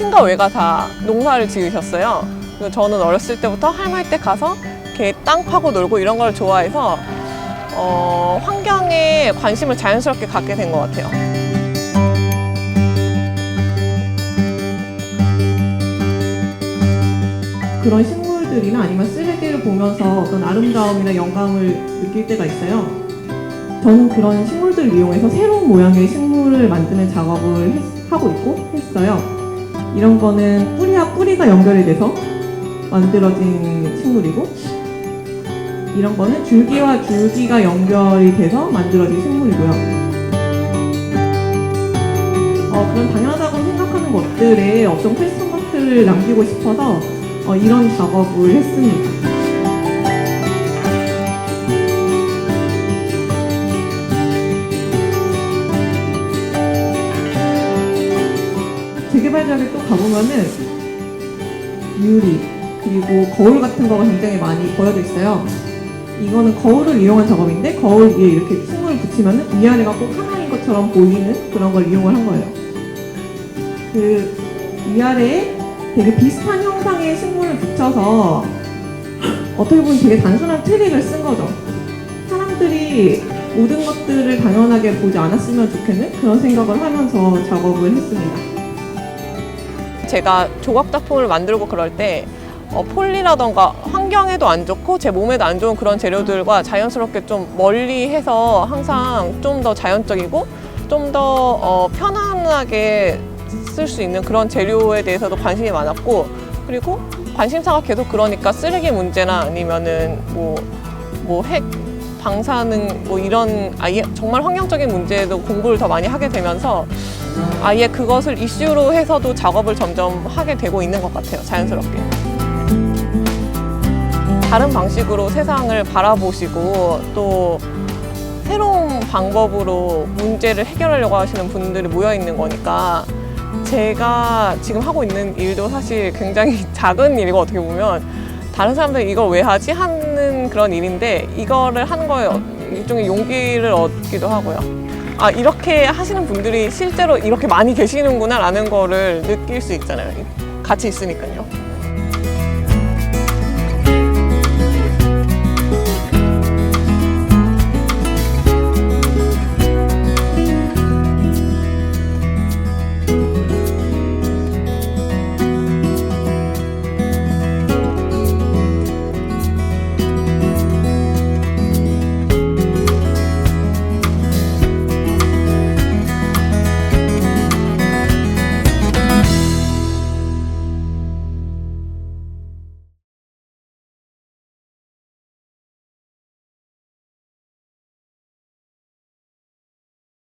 친가 외가 다 농사를 지으셨어요. 저는 어렸을 때부터 할머니 댁 가서 이렇게 땅 파고 놀고 이런 걸 좋아해서 어, 환경에 관심을 자연스럽게 갖게 된 것 같아요. 그런 식물들이나 아니면 쓰레기를 보면서 어떤 아름다움이나 영감을 느낄 때가 있어요. 저는 그런 식물들을 이용해서 새로운 모양의 식물을 만드는 작업을 했- 하고 있고 했어요. 이런 거는 뿌리와 뿌리가 연결이 돼서 만들어진 식물이고 이런 거는 줄기와 줄기가 연결이 돼서 만들어진 식물이고요. 어, 그런 당연하다고 생각하는 것들에 어떤 퀘스천 마크를 남기고 싶어서 어, 이런 작업을 했습니다. 재개발지역에 또 가보면은 유리 그리고 거울 같은 거가 굉장히 많이 버려져 있어요. 이거는 거울을 이용한 작업인데 거울 위에 이렇게 식물을 붙이면은 위아래가 꼭 하나인 것처럼 보이는 그런 걸 이용을 한 거예요. 그 위아래에 되게 비슷한 형상의 식물을 붙여서 어떻게 보면 되게 단순한 트릭을 쓴 거죠. 사람들이 모든 것들을 당연하게 보지 않았으면 좋겠는 그런 생각을 하면서 작업을 했습니다. 제가 조각 작품을 만들고 그럴 때 어, 폴리라던가 환경에도 안 좋고 제 몸에도 안 좋은 그런 재료들과 자연스럽게 좀 멀리 해서 항상 좀 더 자연적이고 좀더 어, 편안하게 쓸 수 있는 그런 재료에 대해서도 관심이 많았고 그리고 관심사가 계속 그러니까 쓰레기 문제나 아니면은 뭐 뭐 핵 방사능 뭐 이런 아예 정말 환경적인 문제에도 공부를 더 많이 하게 되면서 아예 그것을 이슈로 해서도 작업을 점점 하게 되고 있는 것 같아요. 자연스럽게. 다른 방식으로 세상을 바라보시고 또 새로운 방법으로 문제를 해결하려고 하시는 분들이 모여 있는 거니까 제가 지금 하고 있는 일도 사실 굉장히 작은 일이고 어떻게 보면 다른 사람들이 이걸 왜 하지 하는 그런 일인데 이거를 하는 거에 어- 일종의 용기를 얻기도 하고요. 아 이렇게 하시는 분들이 실제로 이렇게 많이 계시는구나 라는 거를 느낄 수 있잖아요. 같이 있으니까요.